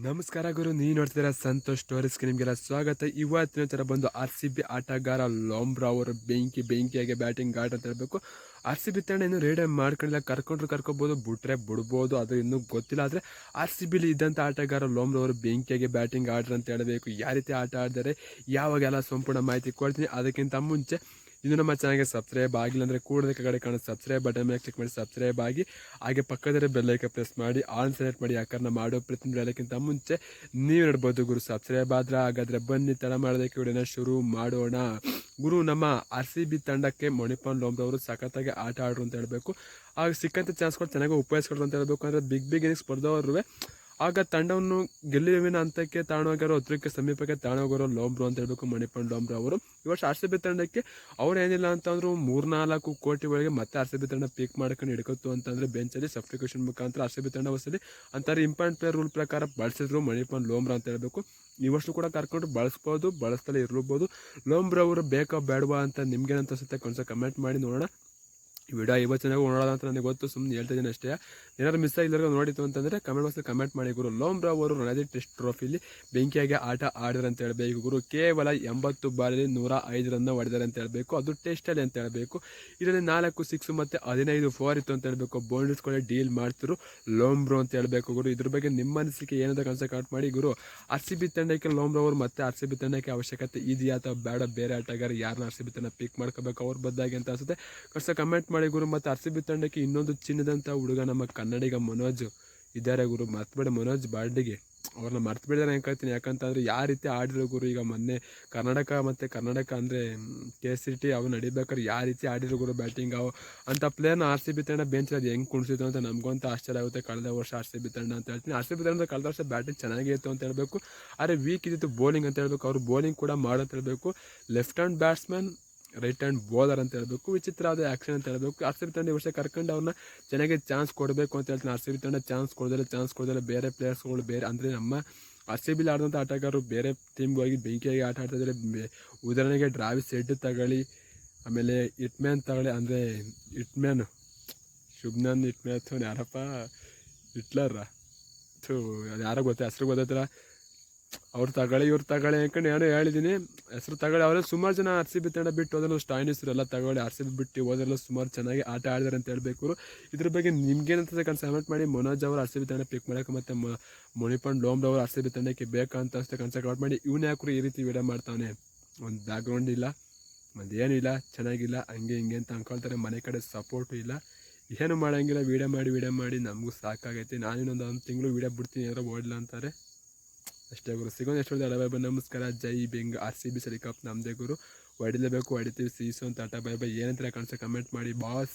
ನಮಸ್ಕಾರ ಗುರು, ನೀವು ನೋಡ್ತಿದ್ದೀರಾ ಸಂತೋಷ್ ಸ್ಟೋರೀಸ್ಗೆ ನಿಮಗೆಲ್ಲ ಸ್ವಾಗತ. ಇವತ್ತಿನ ಥರ ಬಂದು ಆರ್ ಸಿ ಬಿ ಆಟಗಾರ ಲೋಮ್ರಾ ಅವರು ಬೆಂಕಿ, ಬೆಂಕಿಯಾಗಿ ಬ್ಯಾಟಿಂಗ್ ಆಟ ಅಂತ ಹೇಳಬೇಕು. ಆರ್ ಸಿ ಬಿ ತಂಡ ಇನ್ನೂ ರೇಡ್ ಮಾಡ್ಕೊಂಡಿಲ್ಲ, ಕರ್ಕೊಂಡ್ರು ಕರ್ಕೋಬೋದು, ಬಿಟ್ರೆ ಬಿಡ್ಬೋದು, ಅದು ಇನ್ನೂ ಗೊತ್ತಿಲ್ಲ. ಆದರೆ ಆರ್ ಸಿ ಬಿಲಿ ಇದ್ದಂಥ ಆಟಗಾರ ಲೋಮ್ರಾ ಅವರು ಬೆಂಕಿಯಾಗಿ ಬ್ಯಾಟಿಂಗ್ ಆಡ್ರು ಅಂತ ಹೇಳಬೇಕು. ಯಾವ ರೀತಿ ಆಟ ಆಡಿದರೆ ಯಾವಾಗೆಲ್ಲ ಸಂಪೂರ್ಣ ಮಾಹಿತಿ ಕೊಡ್ತೀನಿ, ಅದಕ್ಕಿಂತ ಮುಂಚೆ ಇದು ನಮ್ಮ ಚಾನಲ್ಗೆ ಸಬ್ಸ್ಕ್ರೈಬ್ ಆಗಿಲ್ಲ ಅಂದರೆ ಕೂಡಲೇ ಕಡೆ ಕಾಣೋ ಸಬ್ಸ್ಕ್ರೈಬ್ ಬಟನ್ ಮೇಲೆ ಕ್ಲಿಕ್ ಮಾಡಿ ಸಬ್ಸ್ಕ್ರೈಬ್ ಆಗಿ, ಹಾಗೆ ಪಕ್ಕದಲ್ಲಿ ಬೆಲ್ಲೈಕ ಪ್ರೆಸ್ ಮಾಡಿ ಆನ್ ಸೆಲೆಕ್ಟ್ ಮಾಡಿ ಯಾಕಂದ್ರೆ ಮಾಡೋ ಪ್ರತಿ ಹೇಳೋಕ್ಕಿಂತ ಮುಂಚೆ ನೀವು ನೋಡ್ಬೋದು ಗುರು ಸಬ್ಸ್ಕ್ರೈಬ್ ಆದ್ರೆ ಹಾಗಾದ್ರೆ ಬನ್ನಿ, ತಡ ಮಾಡೋದಕ್ಕೆ ವಿಡಿಯೋನ ಶುರು ಮಾಡೋಣ. ಗುರು, ನಮ್ಮ ಆರ್ ಸಿ ಬಿ ತಂಡಕ್ಕೆ ಮಣಿಪಾಲ್ ಲೋಮ್ರವರು ಸಖತ್ತಾಗಿ ಆಟ ಆಡ್ರು ಅಂತ ಹೇಳಬೇಕು. ಆಗ ಸಿಕ್ಕಂಥ ಚಾನ್ಸ್ಗಳು ಚೆನ್ನಾಗಿ ಉಪಯೋಗಿಸ್ಕೊಡ್ರು ಅಂತ ಹೇಳಬೇಕು. ಅಂದರೆ ಬಿಗ್ ಬಿಗ್ ಇನ್ನಿಂಗ್ಸ್ ಸ್ಪರ್ಧವರು ಆಗ ತಂಡವನ್ನು ಗೆಲ್ಲುವಿನ ಹಂತಕ್ಕೆ ತಾಣೋಗಿರೋ, ಹತ್ರಕ್ಕೆ ಸಮೀಪಕ್ಕೆ ತಾಣೋಗಿರೋ, ಲೋಮ್ರು ಅಂತ ಹೇಳ್ಬೇಕು, ಮಣಿಪಾಲ್ ಲೋಂಬ್ರ ಅವರು. ಈ ವರ್ಷ ಆರ್ ಸಿ ಬಿ ತಂಡಕ್ಕೆ ಅವ್ರು ಏನಿಲ್ಲ ಅಂತಂದ್ರು ಮೂರ್ನಾಲ್ಕು ಕೋಟಿ ಒಳಗೆ ಮತ್ತೆ ಆರ್ ಸಿ ಬಿ ತಂಡ ಪಿಕ್ ಮಾಡ್ಕೊಂಡು ಹಿಡ್ಕೊತು ಅಂತಂದ್ರೆ ಬೆಂಚಲ್ಲಿ ಸಬ್ಸ್ಟಿಟ್ಯೂಷನ್ ಮುಖಾಂತರ ಆರ್ ಸಿ ಬಿ ತಂಡ ಹೊಸಲಿ. ಅಂತಾರೆ ಇಂಪಾರ್ಟೆಂಟ್ ಪ್ಲೇಯರ್ ರೂಲ್ ಪ್ರಕಾರ ಬಳಸಿದ್ರು ಮಣಿಪಾಲ್ ಲೋಮ್ರಾ ಅಂತ ಹೇಳಬೇಕು. ಈ ವರ್ಷ ಕೂಡ ಕರ್ಕೊಂಡು ಬಳಸ್ಬೋದು ಬಳಸ್ತಲೇ ಇರ್ಬೋದು ಲೋಮ್ರಾ ಅವರು ಬೇಕಾ ಬೇಡವಾ ಅಂತ ನಿಮ್ಗೇನಂತ ಅನ್ಸುತ್ತೆ? ಕೊಂಚ ಕಮೆಂಟ್ ಮಾಡಿ ನೋಡೋಣ. ವಿಡಿಯೋ ಐವತ್ತು ಚೆನ್ನಾಗಿ ನೋಡೋಣ ಅಂತ ನನಗೆ ಗೊತ್ತು ಸುಮ್ಮನೆ ಹೇಳ್ತಾ ಇದ್ದೀನಿ ಅಷ್ಟೇ. ಏನಾದ್ರು ಮಿಸ್ ಆಗಿಲ್ಲ ನೋಡಿತ್ತು ಅಂತಂದರೆ ಕಮೆಂಟ್ ಬಾಕ್ಸಲ್ಲಿ ಕಮೆಂಟ್ ಮಾಡಿ ಗುರು. ಲೋಮ್ರಾ ಅವರು ರಣಜಿ ಟೆಸ್ಟ್ ಟ್ರೋಫಿಲಿ ಬೆಂಕಿಯಾಗಿ ಆಟ ಆಡಿದ್ರು ಅಂತ ಹೇಳಬೇಕು ಗುರು. ಕೇವಲ ಎಂಬತ್ತು ಬಾಲಲ್ಲಿ ನೂರ ಐದು ರನ್ನ ಹೊಡೆದಾರೆ ಅಂತ ಹೇಳಬೇಕು. ಅದು ಟೆಸ್ಟಲ್ಲಿ ಅಂತ ಹೇಳಬೇಕು. ಇದರಲ್ಲಿ ನಾಲ್ಕು ಸಿಕ್ಸ್ ಮತ್ತು ಹದಿನೈದು ಫೋರ್ ಇತ್ತು ಅಂತ ಹೇಳಬೇಕು. ಬೌಂಡ್ರೀಸ್ ಕೂಡ ಡೀಲ್ ಮಾಡ್ತಿರು ಲೋಮ್ಬ್ರೋ ಅಂತ ಹೇಳಬೇಕು ಗುರು. ಇದ್ರ ಬಗ್ಗೆ ನಿಮ್ಮ ಅನಿಸಿಕೆ ಏನಂತ ಕನ್ಸ ಕಟ್ ಮಾಡಿ ಗುರು. ಆರ್ ಸಿ ಬಿ ತಂಡಕ್ಕೆ ಲೋಮ್ಬ್ರೋ ಅವರು ಮತ್ತೆ ಆರ್ ಸಿ ಬಿ ತಂಡಕ್ಕೆ ಅವಶ್ಯಕತೆ ಇದೆಯಾ ಅಥವಾ ಬೇಡ? ಬೇರೆ ಆಟಗಾರ ಯಾರನ್ನ ಆರ್ ಸಿ ಬಿ ತಂಡ ಪಿಕ್ ಮಾಡ್ಕೋಬೇಕು? ಅವ್ರ ಬದ್ದಾಗಿ ಅಂತ ಅನ್ಸುತ್ತೆ. ಕಷ್ಟ ಕಮೆಂಟ್ ಮಾಡಿ ಗುರು ಮತ್ತು ಆರ್ ಸಿ ಬಿ ತಂಡಕ್ಕೆ ಇನ್ನೊಂದು ಚಿನ್ನದಂಥ ಹುಡುಗ ನಮ್ಮ ಕನ್ನಡಿಗ ಮನೋಜ್ ಇದ್ದಾರೆ ಗುರು. ಮರ್ತಬೇಡ ಮನೋಜ್ ಬಾರ್ಡಿಗೆ ಅವ್ರನ್ನ ಮರ್ತು ಅಂತ ಹೇಳ್ತೀನಿ. ಯಾಕಂತಂದ್ರೆ ಯಾವ ರೀತಿ ಆಡಿರೋ ಗುರು ಈಗ ಮೊನ್ನೆ ಕರ್ನಾಟಕ ಮತ್ತು ಕರ್ನಾಟಕ ಅಂದರೆ ಕೆ ಎಸ್ ಸಿ ಟಿ ಅವ್ರು ನಡಿಬೇಕಾದ್ರೆ ಯಾವ ರೀತಿ ಆಡಿರೋ ಗುರು ಬ್ಯಾಟಿಂಗ್ ಅವು. ಅಂತ ಪ್ಲೇಯರ್ನ ಆರ್ ಸಿ ಬಿ ತಂಡ ಬೆಂಚ್ ಅದು ಹೆಂಗೆ ಕುಣಿಸಿತು ಅಂತ ನಮಗಂತೂ ಆಶ್ಚರ್ಯ ಆಗುತ್ತೆ. ಕಳೆದ ವರ್ಷ ಆರ್ ಸಿ ಬಿ ತಂಡ ಅಂತ ಹೇಳ್ತೀನಿ. ಆರ್ ಸಿ ಬಿ ತಂಡ ಕಳೆದ ವರ್ಷ ಬ್ಯಾಟಿಂಗ್ ಚೆನ್ನಾಗೇ ಇತ್ತು ಅಂತ ಹೇಳಬೇಕು. ಆದರೆ ವೀಕ್ ಇದ್ದಿತ್ತು ಬೌಲಿಂಗ್ ಅಂತ ಹೇಳ್ಬೇಕು. ಅವ್ರು ಬೌಲಿಂಗ್ ಕೂಡ ಮಾಡೋ ಅಂತ ಹೇಳಬೇಕು. Left hand batsman right hand bowler ಅಂತ ಹೇಳಬೇಕು ವಿಚಿತ್ರವಾದ ಆ್ಯಕ್ಷನ್ ಅಂತ ಹೇಳಬೇಕು. ಆರ್ ತಂಡ ಈ ವರ್ಷ ಕರ್ಕೊಂಡು ಅವ್ರನ್ನ ಚೆನ್ನಾಗಿ ಚಾನ್ಸ್ ಕೊಡಬೇಕು ಅಂತ ಹೇಳ್ತೀನಿ. ಆರ್ ತಂಡ ಚಾನ್ಸ್ ಕೊಡೋದಿಲ್ಲ ಚಾನ್ಸ್ ಕೊಡೋದಿಲ್ಲ ಬೇರೆ ಪ್ಲೇಯರ್ಸ್ಗಳು ಬೇರೆ, ಅಂದರೆ ನಮ್ಮ ಆರ್ ಸಿ ಬಿಲಿ ಆಡಿದಂಥ ಆಟಗಾರರು ಬೇರೆ ಟೀಮ್ಗೆ ಹೋಗಿ ಬೆಂಕಿಯಾಗಿ ಆಟ ಆಡ್ತಾಯಿದ್ರೆ ಉದಾಹರಣೆಗೆ ಡ್ರಾವಿ ಸೆಡ್ ತಗೊಳ್ಳಿ, ಆಮೇಲೆ ಇಟ್ಮ್ಯಾನ್ ತಗೊಳ್ಳಿ, ಅಂದರೆ ಇಟ್ಮ್ಯಾನ್ ಶುಭ್ನಾನ್ ಇಟ್ಮ್ಯಾನ್ ಯಾರಪ್ಪ ಹಿಟ್ಲರ್ರಾ ಥೂ, ಅದು ಯಾರೋ ಗೊತ್ತ ಹೆಸ್ರಿಗೆ ಗೊತ್ತೈತಲ್ಲ ಅವ್ರು ತಗೊಳ್ಳಿ, ಇವ್ರು ತಗೊಳ್ಳಿ ಅಂದ್ಕೊಂಡು ಏನೋ ಹೇಳಿದ್ದೀನಿ ಹೆಸರು ತಗೊಳ್ಳಿ ಅವರೇ ಸುಮಾರು ಜನ ಆರ್ ಸಿ ಬಿ ತಂಡ ಬಿಟ್ಟು ಹೋದ್ರೆ ಸ್ಟಾಯಿನಿಸ್ರು ಎಲ್ಲ ತಗೊಳ್ಳಿ, ಆರ್ ಸಿ ಬಿ ಬಿಟ್ಟು ಹೋದ್ರೆಲ್ಲ, ಸುಮಾರು ಚೆನ್ನಾಗಿ ಆಟ ಆಡಿದಾರೆ ಅಂತ ಹೇಳಬೇಕು ಇದ್ರ ಬಗ್ಗೆ ನಿಮ್ಗೇನಂತ ಕನ್ಸಲ್ಟ್ ಮಾಡಿ. ಮನೋಜ್ ಅವರು ಆರ್ ಸಿ ಬಿ ತಂಡ ಪಿಕ್ ಮಾಡೋಕೆ ಮತ್ತು ಮಣಿಪಂಡ್ ಲೋಮ್ಡ್ ಅವರು ಆರ್ ಸಿ ಬಿ ತಂಡಕ್ಕೆ ಬೇಕಂತ ಅಷ್ಟೇ ಕನ್ಸಲ್ಟ್ ಮಾಡಿ. ಇವನ್ ಯಾಕರು ಈ ರೀತಿ ವಿಡಿಯೋ ಮಾಡ್ತಾನೆ ಒಂದು ಬ್ಯಾಕ್ಗ್ರೌಂಡ್ ಇಲ್ಲ, ಒಂದು ಇಲ್ಲ, ಚೆನ್ನಾಗಿಲ್ಲ, ಹಂಗೆ ಹಿಂಗೆ ಅಂತ ಅಂದ್ಕೊಳ್ತಾರೆ ಮನೆ ಕಡೆ ಸಪೋರ್ಟು ಇಲ್ಲ. ಏನು ಮಾಡೋಂಗಿಲ್ಲ. ವೀಡಿಯೋ ಮಾಡಿ ವೀಡಿಯೋ ಮಾಡಿ, ನಮಗೂ ಸಾಕಾಗೈತೆ. ನಾನು ಇನ್ನೊಂದು ಒಂದು ತಿಂಗಳು ವೀಡಿಯೋ ಬಿಡ್ತೀನಿ ಏನಾದ್ರೂ ಓಡಲ್ಲ ಅಂತಾರೆ. ಅಷ್ಟೇ ಗುರು. ಸಿಗೋದು ಎಷ್ಟು ಹೊಡೆದ ಬೈ ನಮಸ್ಕಾರ ಜೈ, ಬೆಂಗ್, ಆರ್ ಸಿ ಬಿ ಸರಿ ಕಪ್ ನಮ್ಮದೇ ಗುರು. ಹೊಡಿಲೇಬೇಕು, ಹೊಡಿತೀವಿ, ಸೀಸು ಅಂತ ಟಾಟಾ ಬೈ ಬೈ. ಏನಂತಾರೆ ಕಾಣಿಸೋ ಕಮೆಂಟ್ ಮಾಡಿ ಬಾಸ್